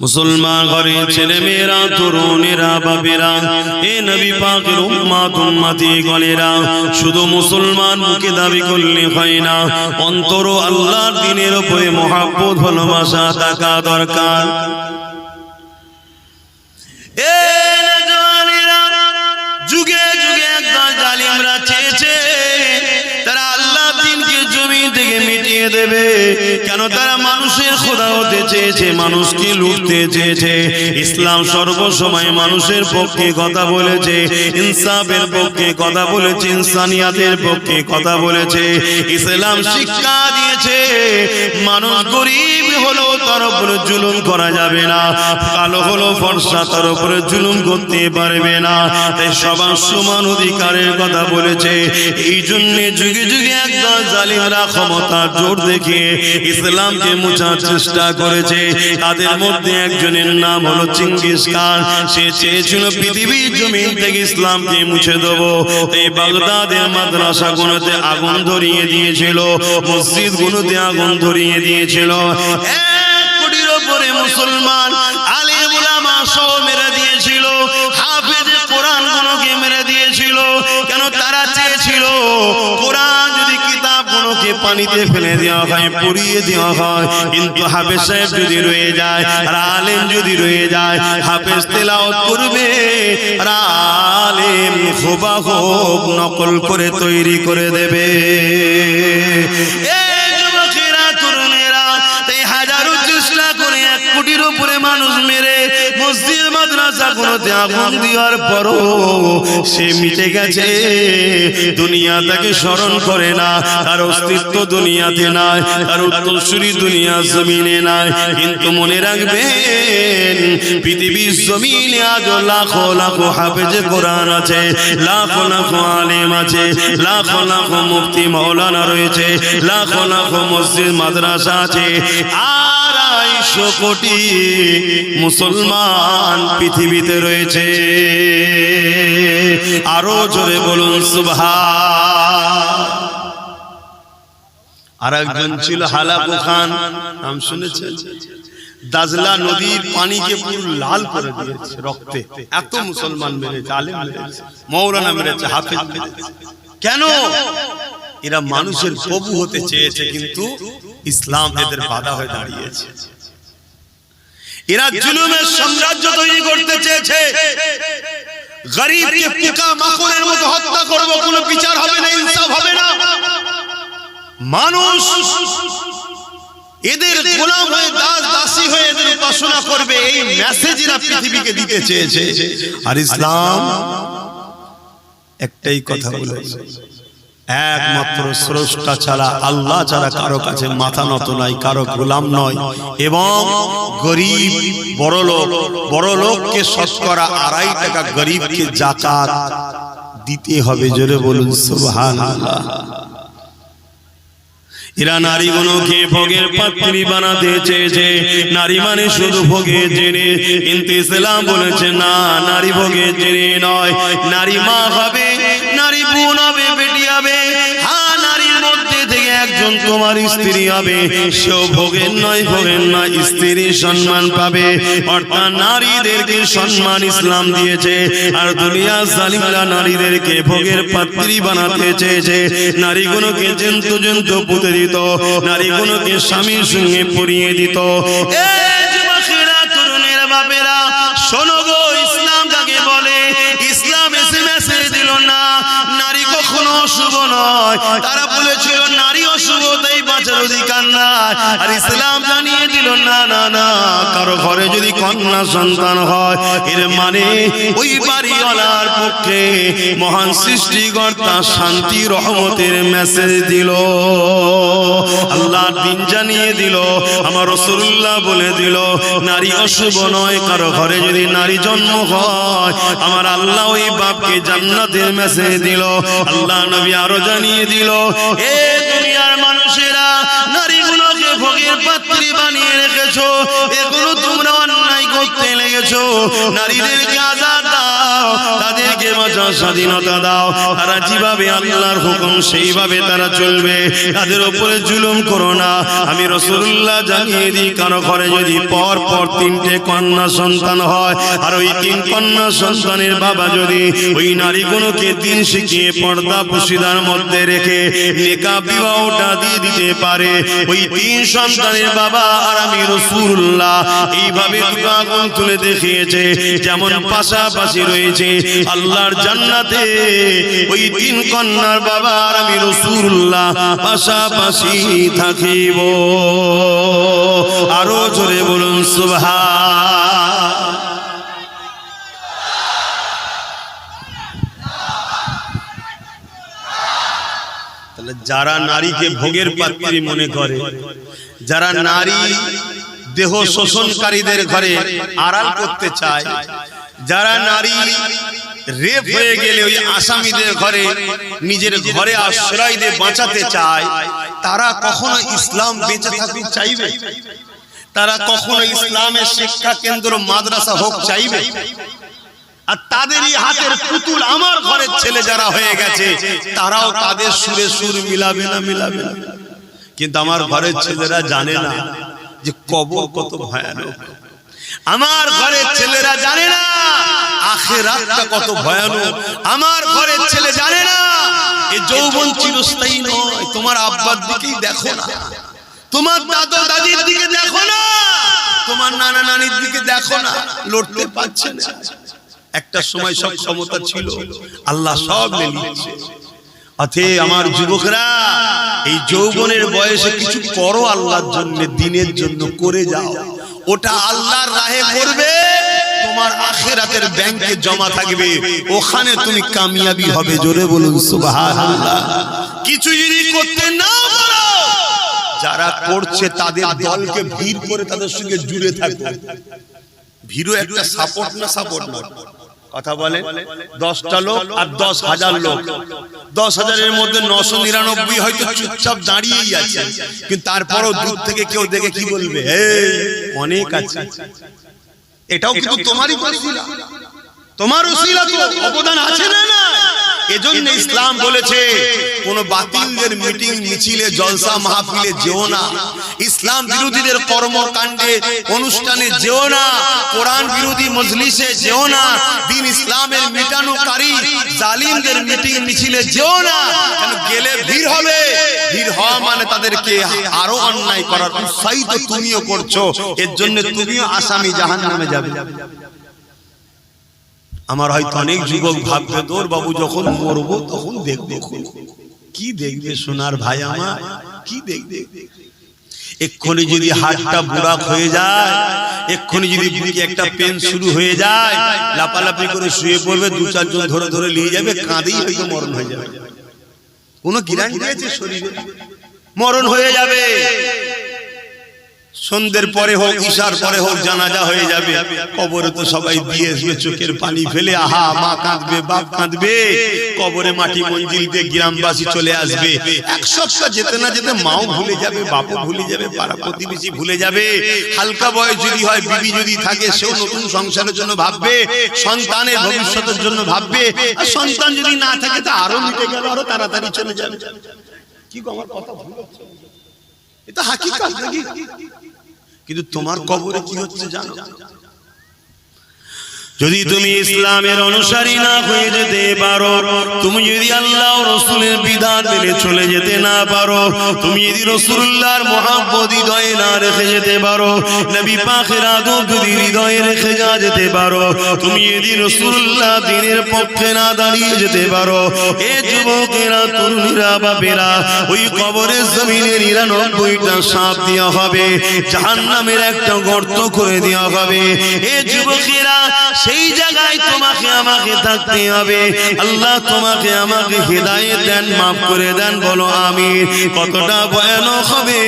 মুসলমান ঘরে ছেলে মেয়েরা তরুণেরা বাবেরা এ নবী পাকের উম্মাত গলেরা শুধু মুসলমান মুখে দাবি করলে হয় না। অন্তর আল্লাহর দিনের উপরে মহাব্বত, ভালোবাসা থাকা দরকার। যুগে যুগে একদল জালিমরা চেয়েছে থেকে দেবে। কেন তারা মানুষের খোদা হতে চেয়েছে, মানুষকে লুটতে চেয়েছে। ইসলাম সর্বসময় মানুষের পক্ষে কথা বলেছে, ইনসাফের পক্ষে কথা বলেছে, ইনসানিয়াতের পক্ষে কথা বলেছে। ইসলাম শিক্ষা দিয়েছে, মানুষ গরিব হলো তার উপরে জুলুম করা যাবে না, কালো হলো ফর্সা তার উপরে জুলুম করতে পারবে না। তাই সবার সমান অধিকারের কথা বলেছে। এই জন্য যুগে যুগে একদল জালিমরা ক্ষমতা জোর দেখিয়ে ইসলামকে মুছার চেষ্টা করেছে। তাদের মধ্যে একজনের নাম হলো চিঙ্গিস খান। সে চেয়েছিল পৃথিবীর জমিন থেকে ইসলামকে মুছে দেবো। এই বাগদাদের মাদ্রাসা গুলোতে আগুন ধরিয়ে দিয়েছিল। মসজিদ গুলোতে আগুন ধরিয়ে দিয়েছিল। মুসলমান আলিম উলামা সহ পানিতে ফেলে দেওয়া হয়, পুড়িয়ে দেওয়া হয়। কিন্তু হাফেজ সাহেব যদি রয়ে যায়, আর আলেম যদি রয়ে যায়, হাফেজ তেলাওয়াত করবে। আর আলেম হোক নকল করে তৈরি করে দেবে। গুলোতে আগুন দেওয়ার পরও সে মিটে গেছে। দুনিয়া তাকে স্মরণ করে না, তার অস্তিত্ব দুনিয়াতে নাই, তার উত্তরসূরি দুনিয়া জমিনে নাই। কিন্তু মনে রাখবেন, পৃথিবীর জমিনে আজ লাখো লাখো হাফেজে কোরআন আছে, লাখো লাখো আলেম আছে, লাখো লাখো মুক্তি মৌলানা রয়েছে, লাখো লাখো মসজিদ মাদ্রাসা আছে। আড়াইশো কোটি মুসলমান পৃথিবীতে রয়েছে। আরও জোরে বলুন সুভা আর একজন ছিল হালাকু খান, নাম শুনেছেন? দাজলা নদীর পানিকে পুরো লাল করে দিয়েছে রক্তে। এত মুসলমান মেরেছে, আলেম মেরেছে, মৌলানা মেরেছে, হাফিজ মেরেছে। কেন? এরা মানুষের প্রভু হতে চেয়েছে, কিন্তু ইসলাম এদের বাধা হয়ে দাঁড়িয়েছে। এরা জুলুমের সাম্রাজ্য তৈরি করতে চেয়েছে। গরিবকে পোকা মাকড়ের মতো হত্যা করব কোনো বিচার হবে না ইনসাফ হবে না। মানুষ এদের গোলাম হয়ে দাস দাসী হয়ে এদের উপাসনা করবে এই মেসেজ এরা পৃথিবীকে দিতে চেয়েছে। আর ইসলাম একটাই কথা বলেছে। একমাত্র স্রষ্টা ছাড়া আল্লাহ ছাড়া কারও কাছে মাথা নত নাই কারও গোলাম নয়। এবং গরিব, বড় লোক, বড় লোককে শতকরা আড়াই টাকা গরিবকে জাকাত দিতে হবে, জোরে বলুন সুবহান এরা নারীগুলোকে ভোগের পাত্রী বানাতে চেয়েছে নারী মানে শুধু ভোগে জেনে। কিন্তু ইসলাম বলেছে, না, নারী ভোগে জেনে নয়। নারী মা হবে, নারী বোন হবে একজন তোমার স্ত্রী হবে, সেও ভোগের নয় ভোগের নয় স্ত্রী সম্মান পাবে। অর্থাৎ নারীদেরকে সম্মান ইসলাম দিয়েছে, আর দুনিয়া জালিমরা নারীদেরকে ভোগের পাত্রী বানাতে চেয়েছে। নারীগুলোকে জন্তু জন্তু পুঁতে দিত, নারীগুলোকে স্বামীর সঙ্গে পরিয়ে দিত। বলে? তারা বলেছিল অধিকার নাই আর ইসলাম জানিয়ে দিল, না না না, কারও ঘরে যদি কন্যা সন্তান হয়, এর মানে ওই বাড়িওয়ালার পক্ষে মহান সৃষ্টিকর্তা শান্তি, রহমতের মেসেজ দিল। আল্লাহ দিন জানিয়ে দিল, আমার রসুল্লাহ বলে দিল, নারী অশুভ নয়, কারও ঘরে যদি নারী জন্ম হয়, আমার আল্লাহ ওই বাপকে জান্নাতের মেসেজ দিল। আল্লাহ নবী আরও জানিয়ে দিল, এ এগুলো তোমরা অন্যায় করতে লেগেছো। নারীদেরকে আজাদ দাও, তাদেরকে বাঁচার স্বাধীনতা দাও। তারা যেভাবে আল্লাহর হুকুম, সেইভাবে তারা চলবে। তাদের উপরে জুলুম করো না। আমি রসুল্লাহ জানিয়ে দিই, কারও ঘরে যদি পর পর তিনটে কন্যা সন্তান হয়, আর ওই তিন কন্যা সন্তানের বাবা যদি ওই নারীগুলোকে দিন শিখিয়ে পর্দা পুশিদার মধ্যে রেখে নেকা বিবাহটা দিয়ে দিতে পারে, ওই তিন সন্তানের বাবা আর আমি রসুল্লাহ এইভাবে আগুন তুলে দেখিয়েছে, যেমন পাশাপাশি রয়েছে আল্লাহর জান্নাতে। ওই তিন কন্যার বাবা আর আমি রসুল্লাহ পাশাপাশি থাকিব। আরও জোরে বলুন সুভা যারা নারীকে ভোগের পাত্রী মনে করে, যারা নারী দেহ শোষণকারীদের ঘরে আড়াল করতে চায় যারা নারী রেপ হয়ে গেলে ওই আসামিদের ঘরে নিজের ঘরে আশ্রয় দিয়ে বাঁচাতে চায় তারা কখনো ইসলাম বেঁচে থাকতে চাইবে? তারা কখনো ইসলামের শিক্ষা কেন্দ্র মাদ্রাসা হোক চাইবে? আর তাদেরই হাতের পুতুল আমার ঘরের ছেলে যারা হয়ে গেছে তারাও তাদের সুরে সুর মিলাবে না মিলাবে না। কিন্তু আমার ঘরের ছেলেরা জানে না যে কবর কত ভয়ানক। আমার ঘরের ছেলেরা জানে না। আখেরাতটা কত ভয়ানক। আমার ঘরের ছেলে জানে না। এই যৌবন চিরস্থায়ী নয়। তোমার আব্বার দিকেই দেখো না। তোমার দাদা দাদির দিকে দেখো না। তোমার নানা নানির দিকে দেখো না। লড়তে পারছে না। একটা সময় সব ক্ষমতা ছিল। আল্লাহ সব নিচ্ছে অথে আমার যুবকরা এই যৌবনের বয়সে কিছু করো আল্লাহর জন্য দিনের জন্য করে যাও। ওটা আল্লাহর রাহে করবে তোমার আখেরাতের ব্যাংকে জমা থাকবে। ওখানে তুমি কামিয়াবি হবে জোরে বলুন সুবহানাল্লাহ। কিছু যদি করতে না পারো। যারা করছে তাদের দলকে ভিড় করে তাদের সঙ্গে জুড়ে থাকো। ভিড়ও একটা সাপোর্ট না সাপোর্ট না। কথা বলে দশটা লোক আর দশ হাজার লোক। দশ হাজারের মধ্যে নশো নিরানব্বই হয়তো চুপচাপ দাঁড়িয়েই আছে। কিন্তু তারপরও দূর থেকে কেউ দেখে কি বলবে? হে অনেক আছে। এটাও কিন্তু তোমারই তোমার অবদান আছে না না এজন্য ইসলাম বলেছে কোন বাতিলদের মিটিং মিছিলে জলসা মাহফিলে যেও না। ইসলাম বিরোধীদের কর্মকাণ্ডে অনুষ্ঠানে যেও না। কোরআন বিরোধী মজলিসে যেও না। দিন ইসলামের মিটানোকারী জালিমদের মিটিং মিছিলে যেও না। কেন গেলে ভিড় হবে? ভিড় হওয়া মানে তাদেরকে আরও অন্যায় করার উৎসাহিত তুমিও করছ। এর জন্য তুমিও আসামি জাহান নামে যাবে। আমার হয়তো অনেক যুবক ভাববে তোর বাবু যখন মরবো তখন দেখবে কি দেখবে সোনার ভাই আমার কি দেখবে? এক্ষুনি যদি হাতটা বুড়াক হয়ে যায় এক্ষুনি যদি বুকে একটা পেন শুরু হয়ে যায় লাপালাপি করে শুয়ে পড়বে দু চারজন ধরে ধরে নিয়ে যাবে কাঁদেই হয়তো মরণ হয়ে যাবে। কোনো গিরান দিয়েছে শরীরে? মরণ হয়ে যাবে। সন্ধ্যের পরে হোক ঈশার পরে হোক জানাজা হয়ে যাবে। কবরে তো সবাই দিয়ে আসবে চোখের পানি ফেলে আহা মা কাঁদবে বাপ কাঁদবে কবরে মাটি মঞ্জিল দিয়ে গ্রামবাসী চলে আসবে। এক সপ্তাহ যেতে না যেতে মাও ভুলে যাবে বাপও ভুলে যাবে পাড়া প্রতিবেশী ভুলে যাবে। হালকা বয়স যদি হয় বিবি যদি থাকে সেও নতুন সংসারের জন্য ভাববে সন্তানের ভবিষ্যতের জন্য ভাববে। আর সন্তান যদি না থাকে তা আরও মিটে গেল আরও তাড়াতাড়ি চলে যাবে। কি গো আমার কথা ভুল হচ্ছে? এটা হাকিকত নাকি? কিন্তু তোমার কবরে কি হচ্ছে জানো? যদি তুমি ইসলামের অনুসারী না হয়ে যেতে পারো তুমি যদি আল্লাহ রসুলের বিধান মেনে চলে যেতে না পারো তুমি যদি রসুল্লাহর মহাব্বত হৃদয়ে না রেখে যেতে পারো নবী পাখের আদব যদি হৃদয়ে রেখে যা যেতে পারো তুমি যদি রসুল্লাহ দিনের পক্ষে না দাঁড়িয়ে যেতে পারো এ যুবকেরা তরুণীরা বাপেরা ওই কবরের জমিনে নিরানব্বইটা সাপ দেওয়া হবে জাহান নামের একটা গর্ত করে দেওয়া হবে। এ যুবকেরা সেই জায়গায় তোমাকে আমাকে থাকতে হবে। আল্লাহ তোমাকে আমাকে হৃদায়ত দেন মাফ করে দেন বলো আমি কতটা ভয়ানক হবে?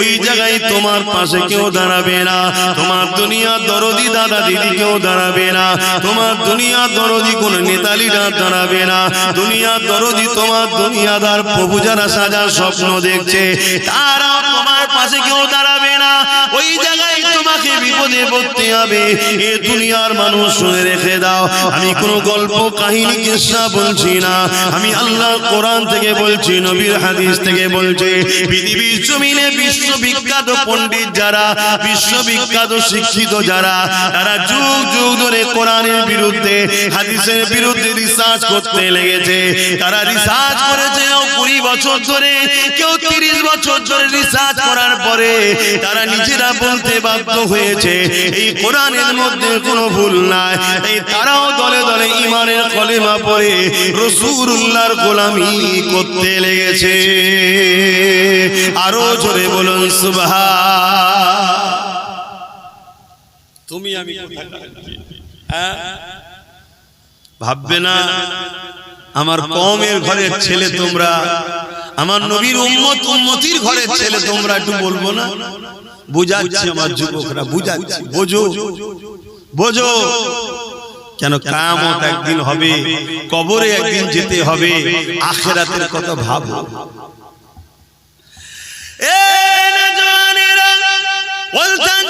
ওই জায়গায় তোমার পাশে কেউ দাঁড়াবে না। তোমার দুনিয়া দরদি দাদা দিদি কেউ দাঁড়াবে না। তোমার দুনিয়া দরদি কোন নেতালিরা দাঁড়াবে না। দুনিয়া দরদি তোমার দুনিয়াদার প্রভু যারা সাজার স্বপ্ন দেখছে তারা তোমার পাশে কেউ দাঁড়াবে না। ওই জায়গায় তোমাকে বিপদে পড়তে হবে এ দুনিয়ার মানুষ শুনে রেখে দাও। আমি কোনো গল্প, কাহিনী, কিসা বলছি না। আমি আল্লাহ কোরআন থেকে বলছি, নবীর হাদিস থেকে বলছি। পৃথিবীর জমিনে বিশ্ববিখ্যাত পণ্ডিত যারা, বিশ্ববিখ্যাত শিক্ষিত যারা, তারা যুগ যুগ ধরে কোরআনের বিরুদ্ধে, হাদিসের বিরুদ্ধে রিসার্চ করতে লেগেছে। তারা রিসার্চ করেছে কুড়ি বছর ধরে, কেউ তিরিশ বছর ধরে রিসার্চ করার পরে, তারা নিজেরা বলতে বাধ্য হয়েছে, এই কোরআনের মধ্যে কোনো ভুল নাই। এই তারাও দলে দলে ইমানের কলেমা পড়ে গোলামি করতে লেগেছে। আরও জোরে বলুন সুবহা তুমি আমি? হ্যাঁ? ভাববে না আমার কমের ঘরের ছেলে তোমরা আমার নবীর উম্মত ঘরের ছেলে তোমরা একটু বলব না? বুঝাচ্ছি আমার যুবকরা বুঝাচ্ছি বোঝো। বোঝো। কেন কামত একদিন হবে কবরে একদিন যেতে হবে আখেরাতের কথা ভাবো। বলতাম